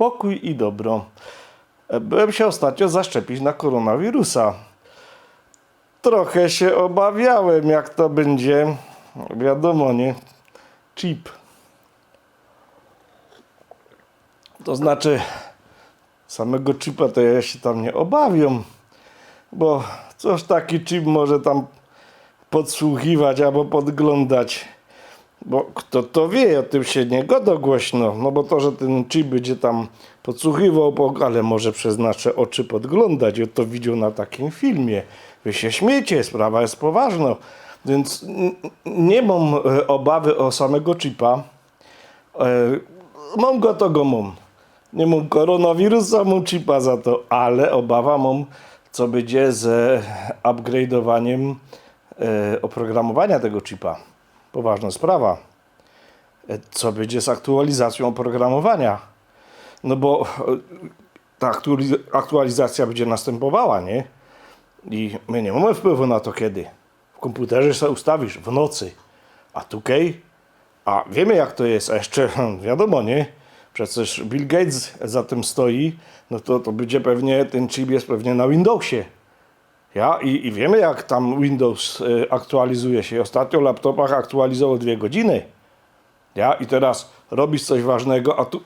pokój i dobro. E, Byłem się ostatnio zaszczepić na koronawirusa. Trochę się obawiałem, jak to będzie. Wiadomo, nie? Chip. To znaczy, samego chipa to ja się tam nie obawiam, bo coś taki chip może tam podsłuchiwać albo podglądać. Bo kto to wie, o tym się nie godo głośno. No bo to, że ten chip będzie tam podsłuchiwał, po- ale może przez nasze oczy podglądać. I to widział na takim filmie. Wy się śmiecie, sprawa jest poważna. Więc nie mam e, obawy o samego chipa. E, Mam go, to go mam. Nie mam koronawirusa, mam chipa za to, ale obawa mam, co będzie z upgrade'owaniem e, oprogramowania tego chipa. Poważna sprawa. E, Co będzie z aktualizacją oprogramowania? No bo e, ta aktualiz- aktualizacja będzie następowała, nie? I my nie mamy wpływu na to kiedy. W komputerze sobie ustawisz w nocy, a tukej a wiemy jak to jest, a jeszcze wiadomo, nie? Przecież Bill Gates za tym stoi, no to, to będzie pewnie, ten chip jest pewnie na Windowsie. Ja? I, I wiemy jak tam Windows y, aktualizuje się. Ostatnio w laptopach aktualizował dwie godziny. Ja? I teraz robisz coś ważnego, a tu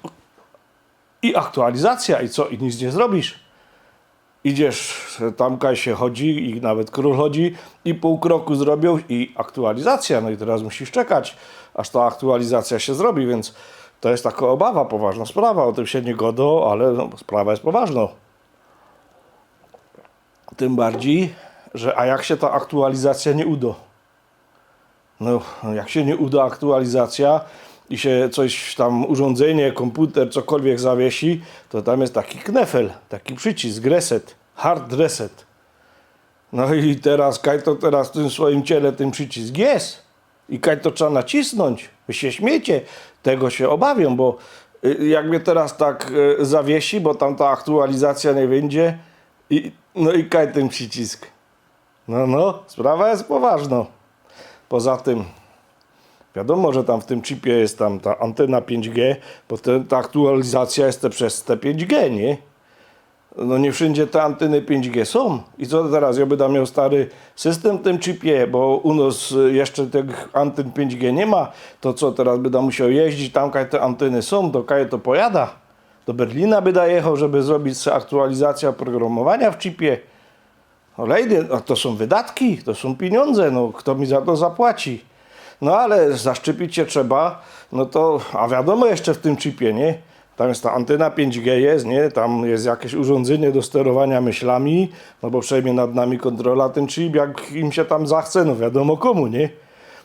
i aktualizacja i co? I nic nie zrobisz. Idziesz, tam kaj się chodzi i nawet król chodzi i pół kroku zrobią i aktualizacja. No i teraz musisz czekać, aż ta aktualizacja się zrobi, więc to jest taka obawa, poważna sprawa. O tym się nie godo, ale no, sprawa jest poważna. Tym bardziej, że a jak się ta aktualizacja nie uda? No, jak się nie uda aktualizacja i się coś tam, urządzenie, komputer, cokolwiek zawiesi, to tam jest taki knefel, taki przycisk, reset, hard reset. No i teraz, kaj to teraz w tym swoim ciele ten przycisk jest. I kaj to trzeba nacisnąć. Wy się śmiecie, tego się obawiam, bo y, jak mnie teraz tak y, zawiesi, bo tam ta aktualizacja nie będzie, i, no i kaj ten przycisk. No, no, sprawa jest poważna. Poza tym, wiadomo, że tam w tym chipie jest tam ta antena 5G, bo te, ta aktualizacja jest te przez te 5G, nie? No nie wszędzie te anteny 5G są. I co teraz? Ja będę miał stary system w tym chipie, bo u nas jeszcze tych anten 5G nie ma. To co teraz będę musiał jeździć tam, kaj te anteny są, do kaj to pojada. Do Berlina będę jechał, żeby zrobić aktualizację oprogramowania w chipie. Olejny, no to są wydatki, to są pieniądze, no kto mi za to zapłaci? No ale zaszczepić się trzeba, no to, a wiadomo jeszcze w tym chipie, nie? Tam jest ta antena 5G jest, nie? Tam jest jakieś urządzenie do sterowania myślami, no bo przejmie nad nami kontrola ten chip, jak im się tam zachce, no wiadomo komu, nie?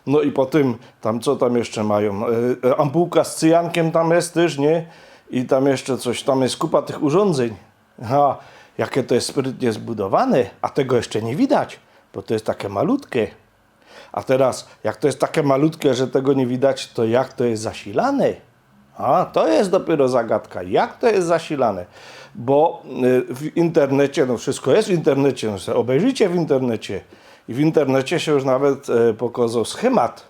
No i po tym, tam co tam jeszcze mają? E, e, Ampułka z cyjankiem tam jest też, nie? I tam jeszcze coś, tam jest kupa tych urządzeń. Ha, jakie to jest sprytnie zbudowane, a tego jeszcze nie widać, bo to jest takie malutkie. A teraz, jak to jest takie malutkie, że tego nie widać, to jak to jest zasilane? A, to jest dopiero zagadka. Jak to jest zasilane? Bo y, w internecie, no wszystko jest w internecie, no obejrzyjcie w internecie. I w internecie się już nawet e, pokazał schemat.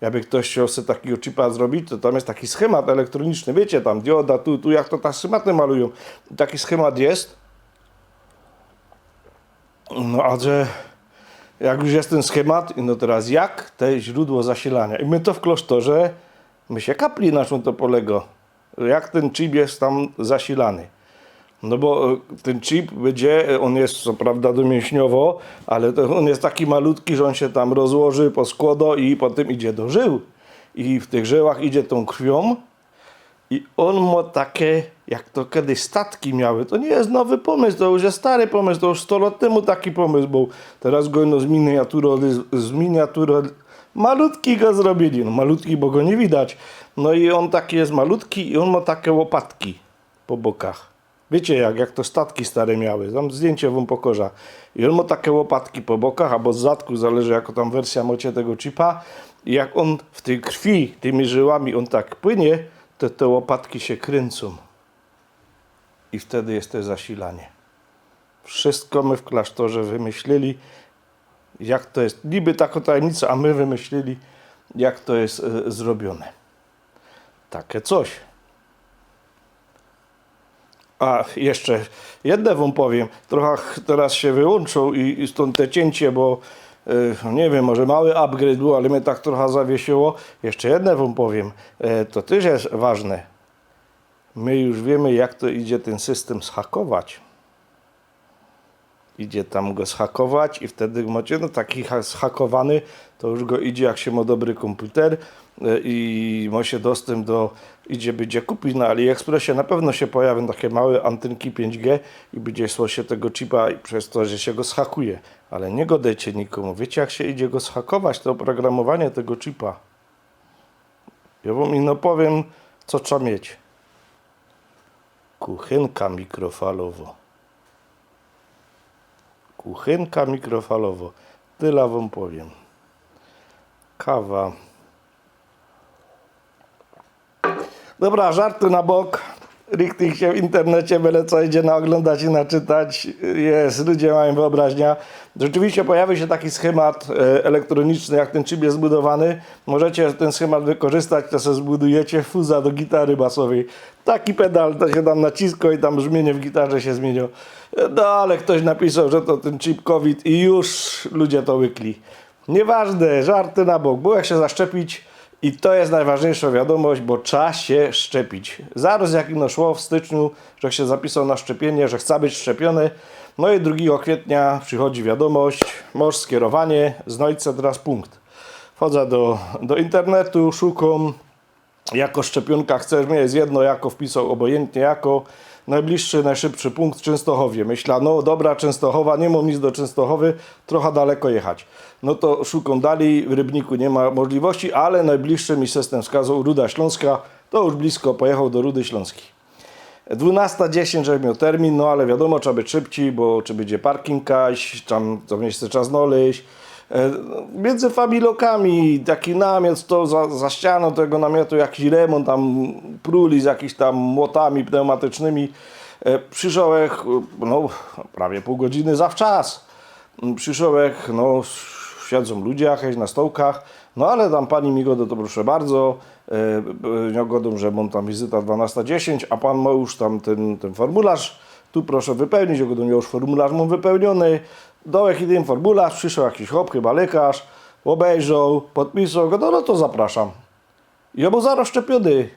Jakby ktoś chciał sobie takiego chipa zrobić, to tam jest taki schemat elektroniczny. Wiecie, tam dioda, tu, tu, jak to te schematy malują. Taki schemat jest. No, a że jak już jest ten schemat, no teraz jak te źródło zasilania? I my to w klasztorze, my się kapli na czym to polega. Jak ten chip jest tam zasilany. No bo e, ten chip będzie, e, on jest co prawda domięśniowo, ale on jest taki malutki, że on się tam rozłoży, poskłada i potem idzie do żył. I w tych żyłach idzie tą krwią i on ma takie, jak to kiedyś statki miały. To nie jest nowy pomysł, to już jest stary pomysł, to już 100 lat temu taki pomysł był. Teraz go no, z miniatury, z miniatury, malutki go zrobili. No malutki, bo go nie widać. No i on taki jest malutki i on ma takie łopatki po bokach. Wiecie jak, jak to statki stare miały. Tam zdjęcie wam pokorza. I on ma takie łopatki po bokach, albo z zadku, zależy jaka tam wersja macie tego chipa. I jak on w tej krwi, tymi żyłami on tak płynie, to te łopatki się kręcą. I wtedy jest to zasilanie. Wszystko my w klasztorze wymyślili, jak to jest. Niby taką tajemnicę, a my wymyślili, jak to jest e, zrobione. Takie coś. A jeszcze jedne wam powiem, trochę teraz się wyłączą i, i stąd te cięcie, bo y, nie wiem, może mały upgrade był, ale mnie tak trochę zawiesiło. Jeszcze jedne wam powiem, e, to też jest ważne. My już wiemy, jak to idzie ten system zhakować. Idzie tam go zhakować i wtedy macie, no taki ha- zhakowany, to już go idzie, jak się ma dobry komputer e, i ma się dostęp do, idzie, będzie kupić na AliExpressie, na pewno się pojawią takie małe antynki 5G i będzie szło się tego chipa przez to, że się go zhakuje. Ale nie godajcie nikomu. Wiecie, jak się idzie go zhakować, to oprogramowanie tego chipa. Ja wam ino powiem, co trzeba mieć. Kuchynka mikrofalowo. Kuchynka mikrofalowo. Tyle wam powiem. Kawa. Dobra, żarty na bok. Richtig się w internecie byle co idzie na oglądać i naczytać. Jest, ludzie mają wyobraźnia. Rzeczywiście pojawi się taki schemat e, elektroniczny, jak ten chip jest zbudowany. Możecie ten schemat wykorzystać, to sobie zbudujecie fuza do gitary basowej. Taki pedal, to się tam nacisko i tam brzmienie w gitarze się zmieniło. E, No ale ktoś napisał, że to ten chip COVID i już ludzie to łykli. Nieważne, żarty na bok. Było jak się zaszczepić i to jest najważniejsza wiadomość, bo trzeba się szczepić. Zaraz jak ino szło w styczniu, że się zapisał na szczepienie, że chce być szczepiony, no i 2 kwietnia przychodzi wiadomość, masz skierowanie, znajdź se teraz punkt. Wchodzę do, do internetu, szukam, jako szczepionka chcesz mieć, jedno jako wpisał, obojętnie jako. Najbliższy, najszybszy punkt Częstochowie. Myślę, no dobra, Częstochowa, nie mam nic do Częstochowy, trochę daleko jechać. No to szukam dalej, w Rybniku nie ma możliwości, ale najbliższy mi system wskazał Ruda Śląska, to już blisko, pojechał do Rudy Śląskiej. 12.10, żeby miał termin, no ale wiadomo, trzeba być szybciej, bo czy będzie parking kaś, tam to miejsce trzeba znaleźć. E, Między familokami taki namiot, to za, za ścianą tego namiotu jakiś remont, tam pruli z jakimiś tam młotami pneumatycznymi. E, Przyszedłek, no prawie pół godziny zawczas. Przyszedłek, no siedzą ludzie jakieś na stołkach, no ale tam pani mi godo, to proszę bardzo, e, nie godą, że mam tam wizyta 12.10, a pan ma już tam ten, ten formularz, tu proszę wypełnić, ja ja już formularz mam wypełniony, dołek ten formularz, przyszedł jakiś chłop, chyba lekarz, obejrzał, podpisał, go, no, no to zapraszam. Ja był zaraz szczepiony.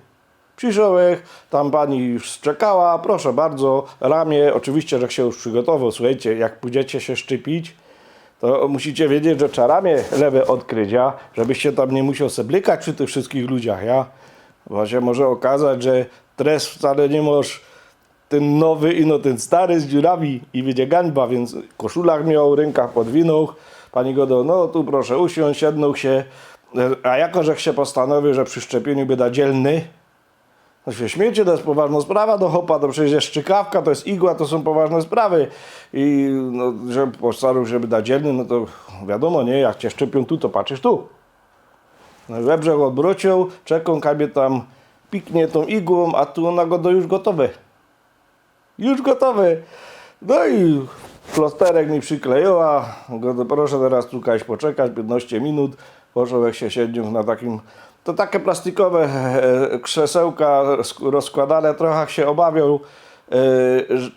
Przyszedłek, tam pani już czekała, proszę bardzo, ramię, oczywiście, że się już przygotował, słuchajcie, jak pójdziecie się szczepić, to musicie wiedzieć, że trzeba ramię lewe odkryć, ja, żebyście tam nie musiał se blikać przy tych wszystkich ludziach, ja. Bo się może okazać, że tres wcale nie możesz ten nowy i no ten stary z dziurami i będzie gańba, więc koszulach miał, rękach podwinął. Pani Godo, no tu proszę usiąść, siednął się, a jako, że się postanowił, że przy szczepieniu będę dzielny, no się śmiecie, to jest poważna sprawa do hopa, to przecież jest szczykawka, to jest igła, to są poważne sprawy. I no, że postanowił, żeby dać dzielny, no to wiadomo, nie, jak cię szczepią tu, to patrzysz tu. No i odwrócił, czekał, kabie tam piknie tą igłą, a tu ona go do już gotowe. Już gotowy. No i plasterek mi przykleiła. Proszę teraz tu kaś poczekać 15 minut. Poszedł się siedział na takim. To takie plastikowe e, krzesełka sk- rozkładane. Trochę się obawiał, e,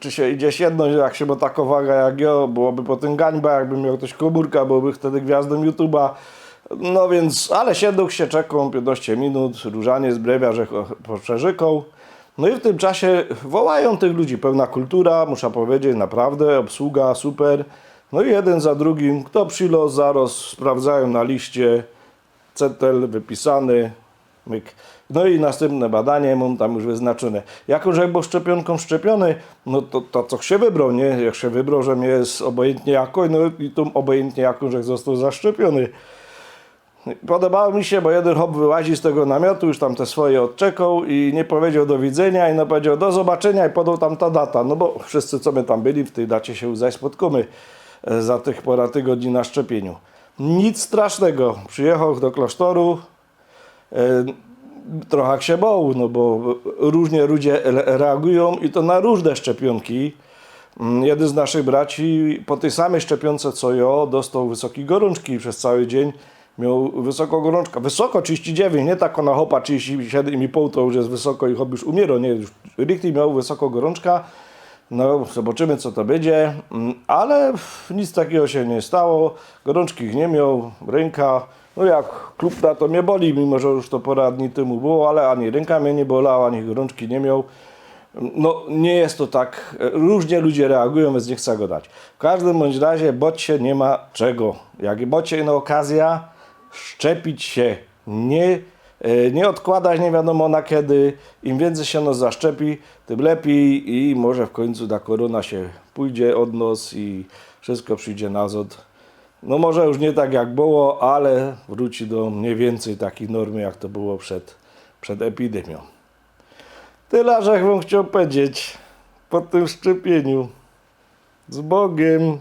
czy się idzie siednąć, jak się ma taka waga jak ja. Byłoby potem gańba, jakby miał ktoś komórka, byłby wtedy gwiazdą YouTube'a. No więc, ale siedł się, czekał 15 minut, różanie zbrewia, że przerzykał. No i w tym czasie wołają tych ludzi, pełna kultura, muszę powiedzieć, naprawdę, obsługa super. No i jeden za drugim, kto przylos, zaraz sprawdzają na liście, cetel wypisany, myk. No i następne badanie mam tam już wyznaczone. Jako, że był szczepionką szczepiony, no to, to co się wybrał, nie? Jak się wybrał, że mnie jest obojętnie jako, no i tu obojętnie jako, że został zaszczepiony. Podobało mi się, bo jeden hop wyłazi z tego namiotu, już tam te swoje odczekał i nie powiedział do widzenia i no powiedział do zobaczenia i podał tam ta data. No bo wszyscy, co my tam byli, w tej dacie się zaś spotkamy e, za tych pora tygodni na szczepieniu. Nic strasznego. Przyjechał do klasztoru, e, trochę się bał, no bo różnie ludzie re- reagują i to na różne szczepionki. Mm, Jeden z naszych braci po tej samej szczepionce co ja dostał wysokiej gorączki przez cały dzień. Miał wysoką gorączkę. Wysoko 39, nie tak na hopa 37,5 to już jest wysoko i hop już umiera, nie już miał wysoko gorączka. No, zobaczymy co to będzie, Mm, ale nic takiego się nie stało. Gorączki nie miał, ręka, no jak klub na to mnie boli, mimo że już to parę dni temu było, ale ani ręka mnie nie bolała, ani gorączki nie miał. No, nie jest to tak. Różnie ludzie reagują, więc nie chcę go dać. W każdym bądź razie, bocie nie ma czego. Jak bocie na okazja, szczepić się. Nie, e, nie odkładać nie wiadomo na kiedy. Im więcej się nas zaszczepi, tym lepiej i może w końcu ta korona się pójdzie od nos i wszystko przyjdzie nazad. No może już nie tak jak było, ale wróci do mniej więcej takiej normy, jak to było przed, przed epidemią. Tyle, że wam chciał powiedzieć po tym szczepieniu. Z Bogiem.